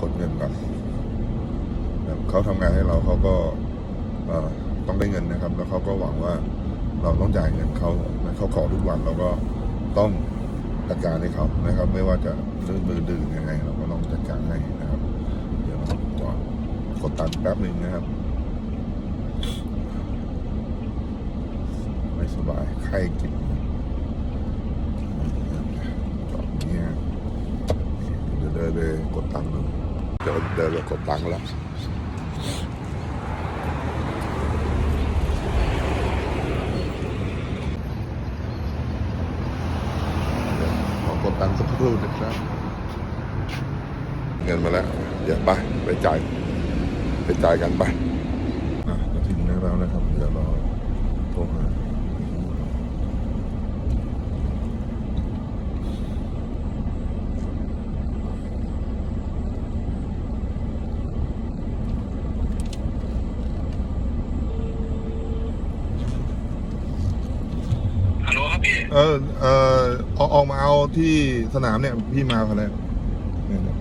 กดเงินก่อนเขาทำงานให้เราเขาก็ต้องได้เงินนะครับ แล้วเขาก็หวังว่าเราต้องจ่ายเงินเขาเขาขอทุกวันเราก็ต้องจัดการให้เขานะครับ ไม่ว่าจะเรื่องมือดื่นยังไงเราก็ต้องจัดการให้นะครับ เดี๋ยวจอดกดตังแป๊บหนึ่งนะครับ ไม่สบายไข้กินจอดอย่างเนี่ยเดี๋ยวเดิน ไปกดตังค์เดี๋ยวเดินไปกดตังค์แล้วขอกดตังค์สักครู่นะครับ เงินมาแล้ว เดี๋ยวไปไปจ่าย ไปจ่ายกันไปอะจะถึงแล้วนะครับ เดี๋ยวรอโทรหาฮัลโหล ครับพี่ เออ เออออกออกมาเอาที่สนามเนี่ย พี่มาพอแล้วเนี่ยเนี่ย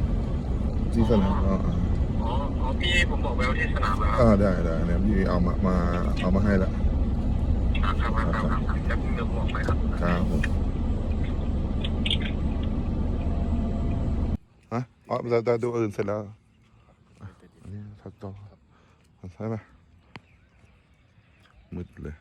ที่สนามอ๋ออ๋ออ๋ออ๋อพี่ผมบอกไปเอาที่สนามแล้วคอ่ารับได้ได้เนี่ยพี่เอามามาเอามาให้แล้วครับครับครับครับครับจะเดี๋ยวผมบอกไปครับ ครับผมฮะอ๋อเราเราดูอื่นเสร็จแล้วอะอันนี้ทักต่อใช่ไหมมืดเลย